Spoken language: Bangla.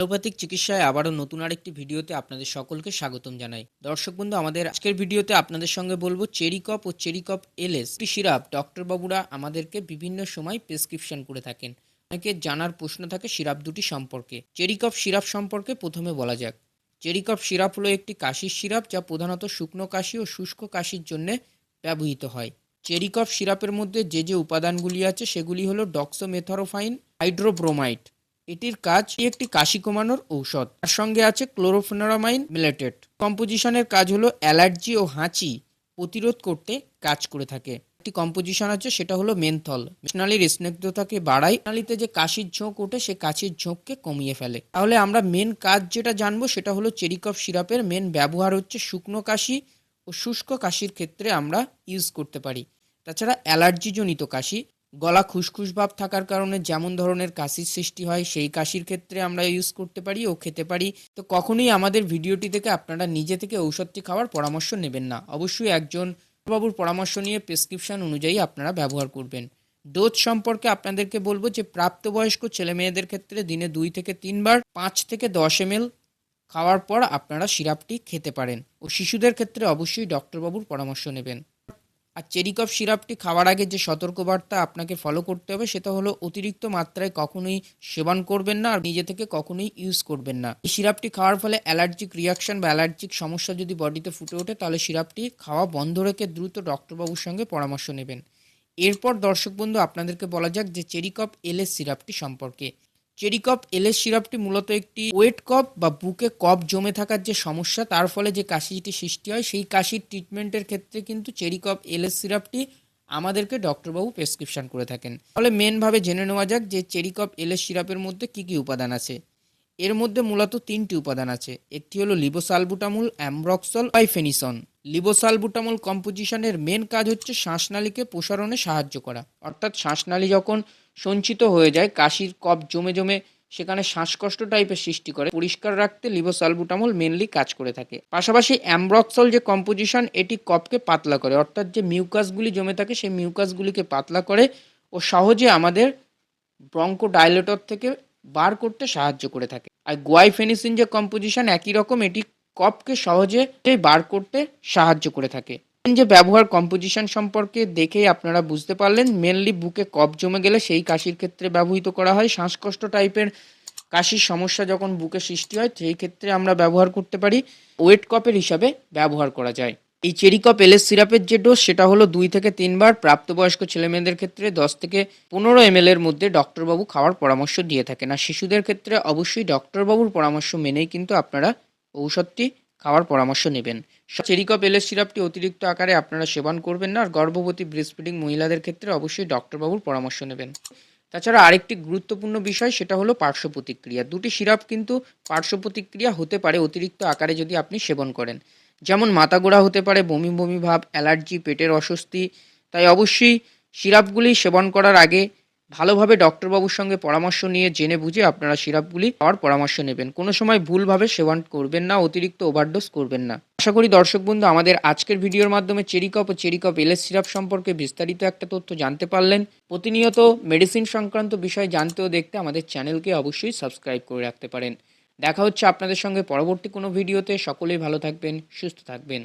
অ্যালোপ্যাথিক চিকিৎসায় আবারও নতুন আরেকটি ভিডিওতে আপনাদের সকলকে স্বাগতম জানাই। দর্শক বন্ধু, আমাদের আজকের ভিডিওতে আপনাদের সঙ্গে বলব চেরিকপ ও চেরিকপ এলএস একটি সিরাপ। ডক্টর বাবুরা আমাদেরকে বিভিন্ন সময় প্রেসক্রিপশন করে থাকেন। অনেকের জানার প্রশ্ন থাকে সিরাপ দুটি সম্পর্কে। চেরিকপ সিরাপ সম্পর্কে প্রথমে বলা যাক। চেরিকপ সিরাপ হলো একটি কাশির সিরাপ যা প্রধানত শুকনো কাশি ও শুষ্ক কাশির জন্য ব্যবহৃত হয়। চেরিকপ সিরাপের মধ্যে যে যে উপাদানগুলি আছে সেগুলি হলো ডক্সোমেথরোফাইন, হাইড্রোব্রোমাইড। এটির কাজ একটি কাশি কমানোর ঔষধ। তার সঙ্গে আছে ক্লোরোফেনারামাইন মিলেটেড। কম্পোজিশনের কাজ হলো অ্যালার্জি ও হাঁচি প্রতিরোধ করতে কাজ করে থাকে। একটি কম্পোজিশন আছে, সেটা হলো মেনথল। নালীর স্নিগ্ধতাকে বাড়ায় নালীতে যে কাশির ঝোঁক ওঠে, সে কাশির ঝোঁককে কমিয়ে ফেলে। তাহলে আমরা মেন কাজ যেটা জানব, সেটা হলো চেরিকফ সিরাপের মেন ব্যবহার হচ্ছে শুকনো কাশি ও শুষ্ক কাশির ক্ষেত্রে আমরা ইউজ করতে পারি। তাছাড়া অ্যালার্জিজনিত কাশি গলা খুসখুস ভাব থাকার কারণে যেমন ধরনের কাশির সৃষ্টি হয়, সেই কাশির ক্ষেত্রে আমরা ইউজ করতে পারি ও খেতে পারি। তো কখনোই আমাদের ভিডিওটি থেকে আপনারা নিজে থেকে ঔষধটি খাওয়ার পরামর্শ নেবেন না। অবশ্যই একজন বাবুর পরামর্শ নিয়ে প্রেসক্রিপশন অনুযায়ী আপনারা ব্যবহার করবেন। ডোজ সম্পর্কে আপনাদেরকে বলব যে, প্রাপ্তবয়স্ক ছেলে মেয়েদের ক্ষেত্রে দিনে দুই থেকে তিনবার পাঁচ থেকে দশ এম খাওয়ার পর আপনারা সিরাপটি খেতে পারেন। ও শিশুদের ক্ষেত্রে অবশ্যই ডক্টরবাবুর পরামর্শ নেবেন। আর চেরিকফ সিরাপটি খাওয়ার আগে যে সতর্কবার্তা আপনাকে ফলো করতে হবে, সেটা হলো অতিরিক্ত মাত্রায় কখনোই সেবন করবেন না আর নিজে থেকে কখনোই ইউজ করবেন না। এই সিরাপটি খাওয়ার ফলে অ্যালার্জিক রিয়াকশন বা অ্যালার্জিক সমস্যা যদি বডিতে ফুটে ওঠে, তাহলে সিরাপটি খাওয়া বন্ধ রেখে দ্রুত ডক্টরবাবুর সঙ্গে পরামর্শ নেবেন। এরপর দর্শক বন্ধু, আপনাদেরকে বলা যাক যে চেরিকপ এলএস সিরাপটি সম্পর্কে। চেরিকপ এলএস সিরাপটি মূলত একটি ওয়েট কপ বা বুকে কপ জমে থাকার যে সমস্যা, তার ফলে যে কাশিটি সৃষ্টি হয়, সেই কাশির ট্রিটমেন্টের ক্ষেত্রে কিন্তু চেরিকপ এলএস সিরাপটি আমাদেরকে ডক্টরবাবু প্রেসক্রিপশন করে থাকেন। তাহলে মেনভাবে জেনে নেওয়া যাক যে চেরিকপ এলএস সিরাপের মধ্যে কি কি উপাদান আছে। এর মধ্যে মূলত তিনটি উপাদান আছে। একটি হলো লিবোসালবুটামুল, অ্যামব্রক্সল বাইফেনিসন লিবোসালবুটামুল কম্পোজিশনের মেন কাজ হচ্ছে শ্বাসনালীকে প্রসারণে সাহায্য করা। অর্থাৎ শ্বাসনালী যখন সঞ্চিত হয়ে যায়। কাশির কফ জমে জমে সেখানে শ্বাসকষ্ট টাইপের সৃষ্টি করে। পরিষ্কার রাখতে লিভোসালবুটামল মেনলি কাজ করে থাকে। পাশাপাশি অ্যামব্রক্সল যে কম্পোজিশন এটি কফকে পাতলা করে। অর্থাৎ যে মিউকাসগুলি জমে থাকে, সেই মিউকাসগুলিকে পাতলা করে ও সহজে আমাদের ব্রঙ্কো ডাইলেটর থেকে বার করতে সাহায্য করে থাকে। আর গোয়াইফেনিসিন যে কম্পোজিশন একই রকম, এটি কফকে সহজে বার করতে সাহায্য করে থাকে। যে ব্যবহার কম্পোজিশন সম্পর্কে দেখেই আপনারা বুঝতে পারলেন। মেনলি বুকে কফ জমে গেলে সেই কাশির ক্ষেত্রে ব্যবহৃত করা হয়। শ্বাসকষ্ট টাইপের কাশির সমস্যা যখন বুকে সৃষ্টি হয়, সেই ক্ষেত্রে আমরা ব্যবহার করতে পারি। ওয়েট কপের হিসাবে ব্যবহার করা যায়। এই চেরি কপ এলএস সিরাপের যে ডোজ সেটা হলো দুই থেকে তিনবার। প্রাপ্তবয়স্ক ছেলেমেয়েদের ক্ষেত্রে দশ থেকে পনেরো এম এর মধ্যে ডক্টরবাবু খাওয়ার পরামর্শ দিয়ে থাকেন। আর শিশুদের ক্ষেত্রে অবশ্যই ডক্টরবাবুর পরামর্শ মেনেই কিন্তু আপনারা ঔষধটি খাওয়ার পরামর্শ নেবেন। চেরিকপ এলএস সিরাপটি অতিরিক্ত আকারে আপনারা সেবন করবেন না আর গর্ভবতী ব্রেস্টফিডিং মহিলাদের ক্ষেত্রে অবশ্যই ডক্টরবাবুর পরামর্শ নেবেন। তাছাড়া আরেকটি গুরুত্বপূর্ণ বিষয় সেটা হলো পার্শ্ব প্রতিক্রিয়া। দুটি সিরাপ কিন্তু পার্শ্ব প্রতিক্রিয়া হতে পারে অতিরিক্ত আকারে যদি আপনি সেবন করেন। যেমন মাথা গোড়া হতে পারে, বমি বমি ভাব, অ্যালার্জি, পেটের অস্বস্তি। তাই অবশ্যই সিরাপগুলি সেবন করার আগে ভালোভাবে ডক্টরবাবুর সঙ্গে পরামর্শ নিয়ে জেনে বুঝে আপনারা সিরাপগুলি খাওয়ার পরামর্শ নেবেন। কোনো সময় ভুলভাবে সেবন করবেন না, অতিরিক্ত ওভারডোজ করবেন না। আশা করি দর্শক বন্ধু, আমাদের আজকের ভিডিওর মাধ্যমে চেরিকপ ও চেরিকপ এলএস সিরাপ সম্পর্কে বিস্তারিত একটা তথ্য জানতে পারলেন। প্রতিনিয়ত মেডিসিন সংক্রান্ত বিষয় জানতে ও দেখতে আমাদের চ্যানেলকে অবশ্যই সাবস্ক্রাইব করে রাখতে পারেন। দেখা হচ্ছে আপনাদের সঙ্গে পরবর্তী কোনো ভিডিওতে। সকলেই ভালো থাকবেন, সুস্থ থাকবেন।